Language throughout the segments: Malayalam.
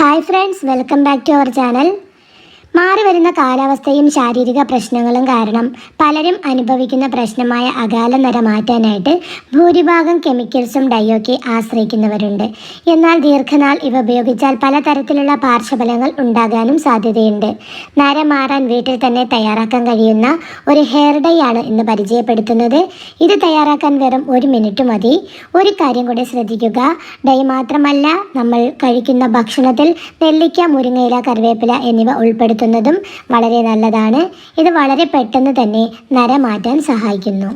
Hi friends welcome back to our channel മാറി വരുന്ന കാലാവസ്ഥയും ശാരീരിക പ്രശ്നങ്ങളും കാരണം പലരും അനുഭവിക്കുന്ന പ്രശ്നമായ അകാല നര മാറ്റാനായിട്ട് ഭൂരിഭാഗം കെമിക്കൽസും ഡയോക്കെ ആശ്രയിക്കുന്നവരുണ്ട്. എന്നാൽ ദീർഘനാൾ ഇവ ഉപയോഗിച്ചാൽ പലതരത്തിലുള്ള പാർശ്വഫലങ്ങൾ ഉണ്ടാകാനും സാധ്യതയുണ്ട്. നര മാറാൻ വീട്ടിൽ തന്നെ തയ്യാറാക്കാൻ കഴിയുന്ന ഒരു ഹെയർ ഡൈ ആണ് ഇന്ന് പരിചയപ്പെടുത്തുന്നത്. ഇത് തയ്യാറാക്കാൻ വെറും ഒരു മിനിറ്റ് മതി. ഒരു കാര്യം കൂടി ശ്രദ്ധിക്കുക. ഡൈ മാത്രമല്ല നമ്മൾ കഴിക്കുന്ന ഭക്ഷണത്തിൽ നെല്ലിക്ക മുരിങ്ങയില കറിവേപ്പില എന്നിവ ഉൾപ്പെടുത്തുന്നതും വളരെ നല്ലതാണ്. ഇത് വളരെ പെട്ടെന്ന് തന്നെ നര മാറ്റാൻ സഹായിക്കുന്നു.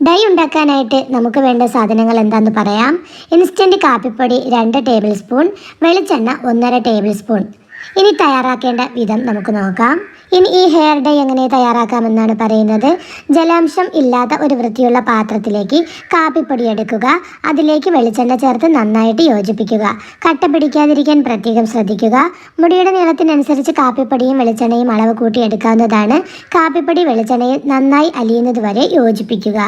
ഡൈ ഉണ്ടാക്കാനായിട്ട് നമുക്ക് വേണ്ട സാധനങ്ങൾ എന്താന്ന് പറയാം. ഇൻസ്റ്റന്റ് കാപ്പിപ്പൊടി രണ്ട് ടേബിൾ സ്പൂൺ വെളിച്ചെണ്ണ ഒന്നര ടേബിൾ സ്പൂൺ. ഇനി തയ്യാറാക്കേണ്ട വിധം നമുക്ക് നോക്കാം. ഇനി ഈ ഹെയർ ഡൈ എങ്ങനെ തയ്യാറാക്കാമെന്നാണ് പറയുന്നത്. ജലാംശം ഇല്ലാത്ത ഒരു വൃത്തിയുള്ള പാത്രത്തിലേക്ക് കാപ്പിപ്പൊടി എടുക്കുക. അതിലേക്ക് വെളിച്ചെണ്ണ ചേർത്ത് നന്നായിട്ട് യോജിപ്പിക്കുക. കട്ട പിടിക്കാതിരിക്കാൻ പ്രത്യേകം ശ്രദ്ധിക്കുക. മുടിയുടെ നീളത്തിനനുസരിച്ച് കാപ്പിപ്പൊടിയും വെളിച്ചെണ്ണയും അളവ് കൂട്ടി എടുക്കാവുന്നതാണ്. കാപ്പിപ്പൊടി വെളിച്ചെണ്ണയിൽ നന്നായി അലിയുന്നത് വരെ യോജിപ്പിക്കുക.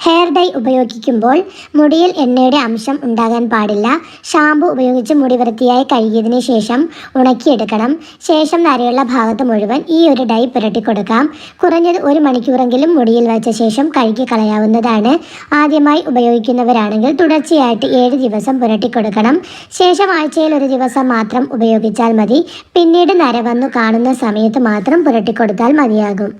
ഹെയർ ഡൈ ഉപയോഗിക്കുമ്പോൾ മുടിയിൽ എണ്ണയുടെ അംശം ഉണ്ടാകാൻ പാടില്ല. ഷാമ്പു ഉപയോഗിച്ച് മുടി വൃത്തിയായി കഴുകിയതിന് ശേഷം ഉണക്കിയെടുക്കണം. ശേഷം നരയുള്ള ഭാഗത്ത് മുഴുവൻ ഈ ഒരു ഡൈ പുരട്ടിക്കൊടുക്കാം കുറഞ്ഞത് ഒരു മണിക്കൂറെങ്കിലും മുടിയിൽ വെച്ച ശേഷം കഴുകി കളയാവുന്നതാണ്. ആദ്യമായി ഉപയോഗിക്കുന്നവരാണെങ്കിൽ തുടർച്ചയായിട്ട് ഏഴ് ദിവസം പുരട്ടിക്കൊടുക്കണം ശേഷം ആഴ്ചയിൽ ഒരു ദിവസം മാത്രം ഉപയോഗിച്ചാൽ മതി. പിന്നീട് നര വന്നു കാണുന്ന സമയത്ത് മാത്രം പുരട്ടിക്കൊടുത്താൽ മതിയാകും.